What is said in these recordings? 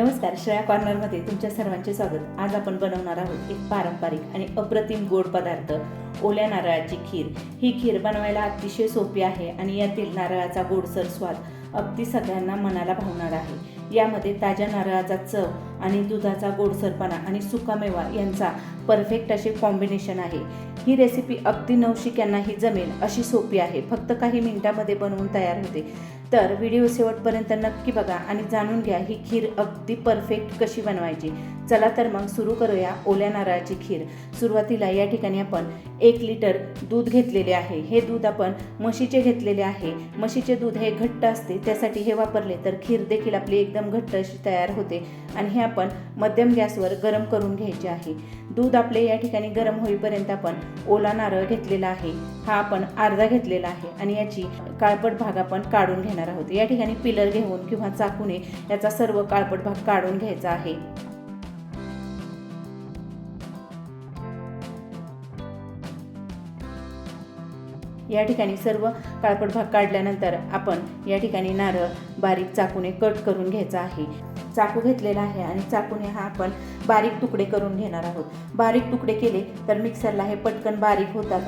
नमस्कार श्रेया कॉर्नरमध्ये तुमच्या सर्वांचे स्वागत. आज आपण बनवणार आहोत एक पारंपरिक आणि अप्रतिम गोड पदार्थ ओल्या नारळाची खीर. ही खीर बनवायला अतिशय सोपी आहे आणि यातील नारळाचा गोडसर स्वाद अगदी सगळ्यांना मनाला भावणार आहे. यामध्ये ताज्या नारळाचा चव आणि दुधाचा गोडसरपणा आणि सुकामेवा यांचा परफेक्ट असे कॉम्बिनेशन आहे. ही रेसिपी अगदी नवशिक्यांनाही जमेल अशी सोपी आहे. फक्त काही मिनिटामध्ये बनवून तयार होते. तर व्हिडिओ शेवटपर्यंत नक्की बघा आणि जाणून घ्या ही खीर अगदी परफेक्ट कशी बनवायची. चला तर मग सुरू करूया ओल्या नारळाची खीर. सुरुवातीला या ठिकाणी आपण एक लिटर दूध घेतलेले आहे. हे दूध आपण म्हशीचे घेतलेले आहे. म्हशीचे दूध हे घट्ट असते त्यासाठी हे वापरले तर खीर देखील आपली एकदम घट्ट अशी तयार होते. आणि हे आपण मध्यम गॅसवर गरम करून घ्यायचे आहे. दूध आपले या ठिकाणी गरम होईपर्यंत आपण ओला नारळ घेतलेला आहे. हा आपण अर्धा घेतलेला आहे आणि याची काळपट भाग आपण काढून घेणार आहोत. या ठिकाणी पिलर घेऊन किंवा चाकूने याचा सर्व काळपट भाग काढून घ्यायचा आहे. या ठिकाणी सर्व काळपट भाग काढल्यानंतर आपण या ठिकाणी नारळ बारीक चाकूने कट करून घ्यायचा आहे. चाकू घेतलेला आहे आणि चाकूने हा आपण बारीक तुकडे करून घेणार आहोत. बारीक तुकडे केले तर मिक्सरला हे पटकन बारीक होतात.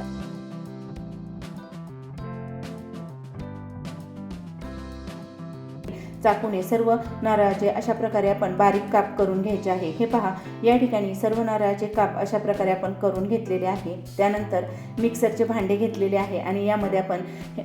चाकूने सर्व नारळाचे अशा प्रकारे आपण बारीक काप करून घ्यायचे आहे. हे पहा या ठिकाणी सर्व नारळाचे काप अशा प्रकारे आपण करून घेतलेले आहे. त्यानंतर मिक्सरचे भांडे घेतलेले आहे आणि यामध्ये आपण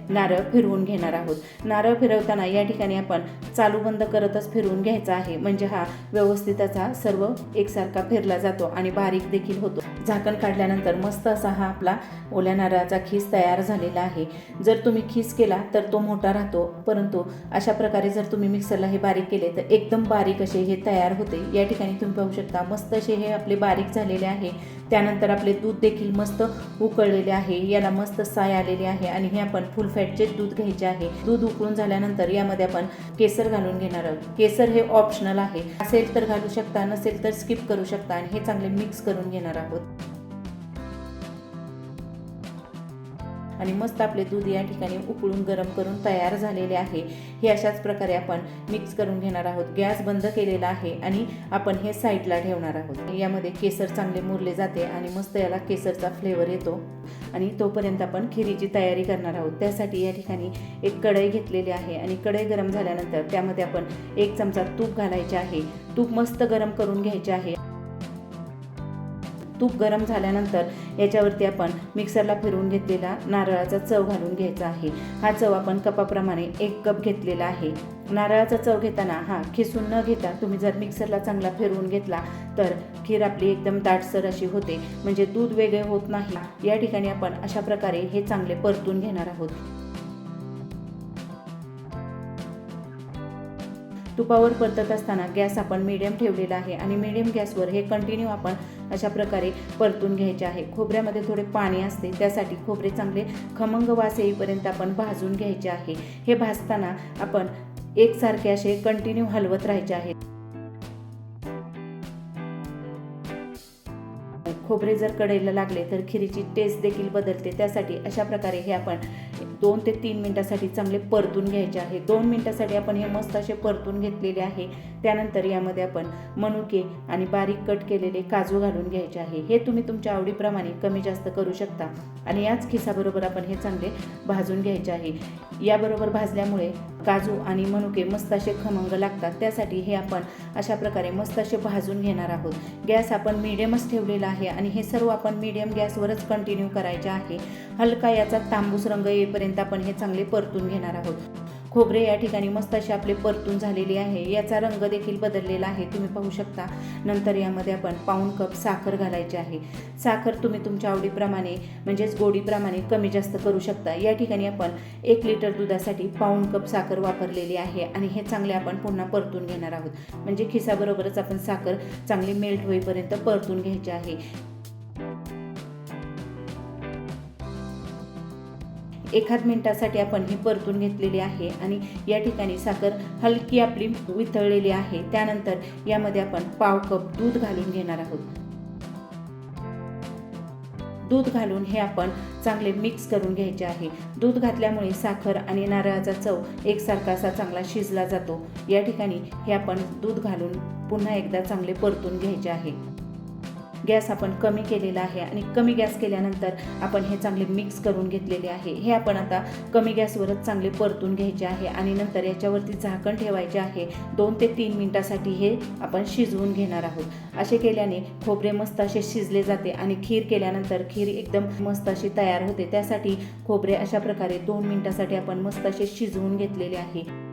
नारळ फिरवून घेणार आहोत. नारळ फिरवताना या ठिकाणी आपण चालू बंद करतच फिरवून घ्यायचा आहे. म्हणजे हा व्यवस्थितचा सर्व एकसारखा फिरला जातो आणि बारीक देखील होतो. झाकण काढल्यानंतर मस्त असा हा आपला ओल्या नारळाचा खीस तयार झालेला आहे. जर तुम्ही खीस केला तर तो मोठा राहतो. परंतु अशा प्रकारे जर तुम्ही मिक्सरला हे बारीक केले तर एकदम बारीक असे हे तयार होते. या ठिकाणी तुम्ही पाहू शकता मस्त असे हे आपले बारीक झालेले आहे. त्यानंतर आपले दूध देखील मस्त उकळलेले आहे. याला मस्त साय आलेली आहे आणि हे आपण फुल फॅटचे दूध घ्यायचे आहे. दूध उकळून झाल्यानंतर यामध्ये आपण केसर घालून घेणार आहोत. केसर हे ऑप्शनल आहे. असेल तर घालू शकता नसेल तर स्किप करू शकता आणि हे चांगले मिक्स करून घेणार आहोत. आणि मस्त आपले दूध या ठिकाणी उकळून गरम करून तयार झालेले आहे. हे अशाच प्रकारे आपण मिक्स करून घेणार आहोत. गॅस बंद केलेला आहे आणि आपण हे साईडला ठेवणार आहोत. यामध्ये केसर चांगले मुरले जाते आणि मस्त याला केसरचा फ्लेवर येतो. आणि तोपर्यंत आपण खिरीची तयारी करणार आहोत. त्यासाठी या ठिकाणी एक कढई घेतलेली आहे आणि कढई गरम झाल्यानंतर त्यामध्ये आपण एक चमचा तूप घालायचे आहे. तूप मस्त गरम करून घ्यायचे आहे. तूप गरम झाल्यानंतर याच्यावरती आपण मिक्सरला फिरवून घेतलेला नारळाचा चव घालून घ्यायचा आहे. हा चव आपण कपाप्रमाणे एक कप घेतलेला आहे. नारळाचा चव घेताना हा खिसून न घेता तुम्ही जर मिक्सरला चांगला फिरवून घेतला तर खीर आपली एकदम दाटसर अशी होते. म्हणजे दूध वेगळे होत नाही. या ठिकाणी आपण अशा प्रकारे हे चांगले परतून घेणार आहोत. तुपावर परतत असताना गॅस आपण मीडियम ठेवलेला आहे आणि मीडियम गॅसवर हे कंटिन्यू आपण अशा प्रकारे परतून घ्यायचे आहे. खोबऱ्यामध्ये थोडे पाणी असते त्यासाठी खोबरे चांगले खमंग वास येईपर्यंत आपण भाजून घ्यायचे आहे. हे भाजताना आपण एकसारखे असे कंटिन्यू हलवत राहायचे आहे. खोबरे जर कढईला लागले तर खिरीची टेस्ट देखील बदलते. त्यासाठी अशा प्रकारे हे आपण दोन ते तीन मिनटासाठी चांगले परतून घ्यायचे आहे. दोन मिनटासाठी आपण हे मस्त असे परतून घेतलेले आहे. त्यानंतर यामध्ये आपण मनुके आणि बारीक कट केलेले काजू घालून घ्यायचे आहे. हे तुम्ही तुमच्या आवडीप्रमाणे कमी जास्त करू शकता. आणि याच खिसाबरोबर आपण हे चांगले भाजून घ्यायचे आहे. याबरोबर भाजल्यामुळे काजू आणि मनुके मस्त असे खमंग लागतात. त्यासाठी हे आपण अशा प्रकारे मस्त असे भाजून घेणार आहोत. गॅस आपण मिडियमच ठेवलेला आहे. आणि हे सर्व आपण मिडियम गॅसवरच कंटिन्यू करायचे आहे. हलका याचा तांबूस रंग येईपर्यंत आपण हे चांगले परतून घेणार आहोत. खोबरे या ठिकाणी मस्त असे आपले परतून झालेले आहे. याचा रंग देखील बदललेला आहे. तुम्ही पाहू शकता. नंतर यामध्ये आपण पाऊण कप साखर घालायची आहे. साखर तुम्ही तुमच्या आवडीप्रमाणे म्हणजेच गोडीप्रमाणे कमी जास्त करू शकता. या ठिकाणी आपण एक लिटर दुधासाठी पाऊण कप साखर वापरलेली आहे आणि हे चांगले आपण पुन्हा परतून घेणार आहोत. म्हणजे खिसाबरोबरच आपण साखर चांगली मेल्ट होईपर्यंत परतून घ्यायची आहे. एखाद मिनटासाठी आपण ही परतून घेतलेली आहे आणि या ठिकाणी साखर हलकी आपली वितळलेली आहे. त्यानंतर यामध्ये आपण पाव कप दूध घालून घेणार आहोत. दूध घालून हे आपण चांगले मिक्स करून घ्यायचे आहे. दूध घातल्यामुळे साखर आणि नारळाचा चव एकसारखा असा चांगला शिजला जातो. या ठिकाणी हे आपण दूध घालून पुन्हा एकदा चांगले परतून घ्यायचे आहे. गॅस आपण कमी केलेला आहे आणि कमी गॅस केल्यानंतर आपण हे चांगले मिक्स करून घेतलेले आहे. हे आपण आता कमी गॅसवरच चांगले परतून घ्यायचे आहे आणि नंतर याच्यावरती झाकण ठेवायचे आहे. दोन ते तीन मिनटासाठी हे आपण शिजवून घेणार आहोत. असे केल्याने खोबरे मस्त असे शिजले जाते आणि खीर केल्यानंतर खीर एकदम मस्त अशी तयार होते. त्यासाठी खोबरे अशा प्रकारे दोन मिनिटासाठी आपण मस्त असे शिजवून घेतलेले आहे.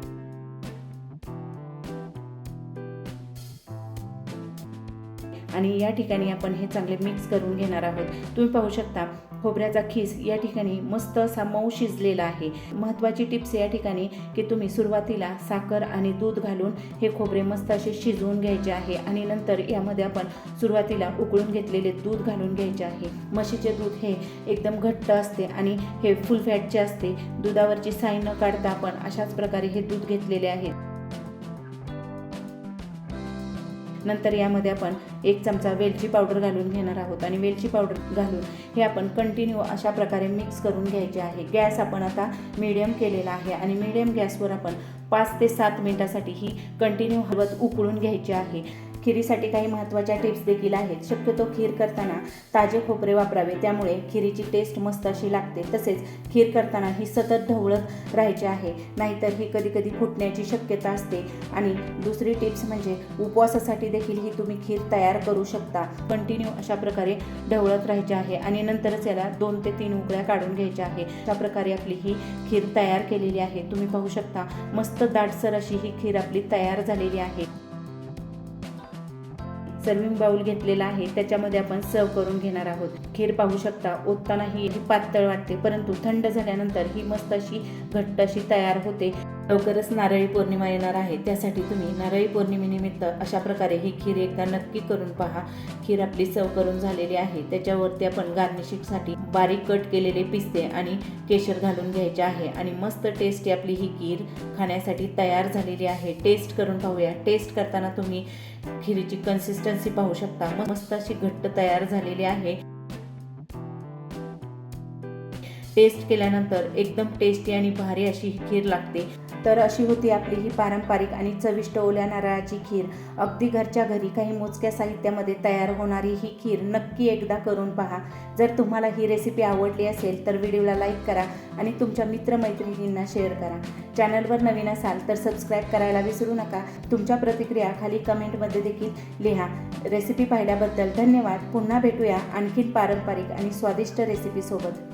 आणि या ठिकाणी आपण हे चांगले मिक्स करून घेणार आहोत. तुम्ही पाहू शकता खोबऱ्याचा खीस या ठिकाणी मस्त असा मऊ शिजलेला आहे. महत्त्वाची टिप्स या ठिकाणी की तुम्ही सुरुवातीला साखर आणि दूध घालून हे खोबरे मस्त असे शिजवून घ्यायचे आहे आणि नंतर यामध्ये आपण सुरुवातीला उकळून घेतलेले दूध घालून घ्यायचे आहे. म्हशीचे दूध हे एकदम घट्ट असते आणि हे फुल फॅटचे असते दुधावरची साई न काढता आपण अशाच प्रकारे हे दूध घेतलेले आहे. नंतर यामध्ये आपण एक चमचा वेलची पावडर घालून घेणार आहोत आणि वेलची पावडर घालून हे आपण कंटिन्यू अशा प्रकारे मिक्स करून घ्यायचे आहे. गॅस आपण आता मीडियम केलेला आहे आणि मीडियम गॅसवर आपण पाच ते सात मिनिटासाठी ही कंटिन्यू हवत उकळून घ्यायची आहे. खिरीसाठी काही महत्त्वाच्या टिप्स देखील आहेत. शक्यतो खीर करताना ताजे खोबरे वापरावे. त्यामुळे खिरीची टेस्ट मस्त अशी लागते. तसेच खीर करताना ही सतत ढवळत राहायची आहे. नाहीतर ही कधी कधी फुटण्याची शक्यता असते. आणि दुसरी टिप्स म्हणजे उपवासासाठी देखील ही तुम्ही खीर तयार करू शकता. कंटिन्यू अशा प्रकारे ढवळत राहायचे आहे. आणि नंतरच याला दोन ते तीन उकळ्या काढून घ्यायच्या आहे. अशा प्रकारे आपली ही खीर तयार केलेली आहे. तुम्ही पाहू शकता मस्त दाटसर अशी ही खीर आपली तयार झालेली आहे. सर्विंग बाउल घेतलेला आहे. त्याच्यामध्ये आपण सर्व करून घेणार आहोत. खीर पाहू शकता ओतताना ही पातळ वाटते परंतु थंड झाल्यानंतर ही मस्त अशी घट्ट अशी तयार होते. लवकरच नारळी पौर्णिमा येणार आहे. त्यासाठी तुम्ही नारळी पौर्णिमेनिमित्त अशा प्रकारे ही खीर एकदा नक्की करून पहा. खीर आपली सर्व करून झालेली आहे. त्याच्यावरती आपण गार्निशिंगसाठी बारीक कट केलेले पिस्ते आणि केशर घालून घ्यायचे आहे. आणि मस्त टेस्टी आपली ही खीर खाण्यासाठी तयार झालेली आहे. टेस्ट करून पाहूया. टेस्ट करताना तुम्ही खिरीची कन्सिस्टन्सी पाहू शकता. मस्त अशी घट्ट तयार झालेली आहे. टेस्ट केल्यानंतर एकदम टेस्टी आणि भारी अशी ही खीर लागते. तर अशी होती आपली ही पारंपरिक आणि चविष्ट ओल्या नारळाची खीर. अगदी घरच्या घरी काही मोजक्या साहित्यामध्ये तयार होणारी ही खीर नक्की एकदा करून पहा. जर तुम्हाला ही रेसिपी आवडली असेल तर व्हिडिओला लाईक करा आणि तुमच्या मित्रमैत्रिणींना शेअर करा. चॅनलवर नवीन असाल तर सबस्क्राईब करायला विसरू नका. तुमच्या प्रतिक्रिया खाली कमेंटमध्ये देखील लिहा. रेसिपी पाहिल्याबद्दल धन्यवाद. पुन्हा भेटूया आणखीन पारंपरिक आणि स्वादिष्ट रेसिपीसोबत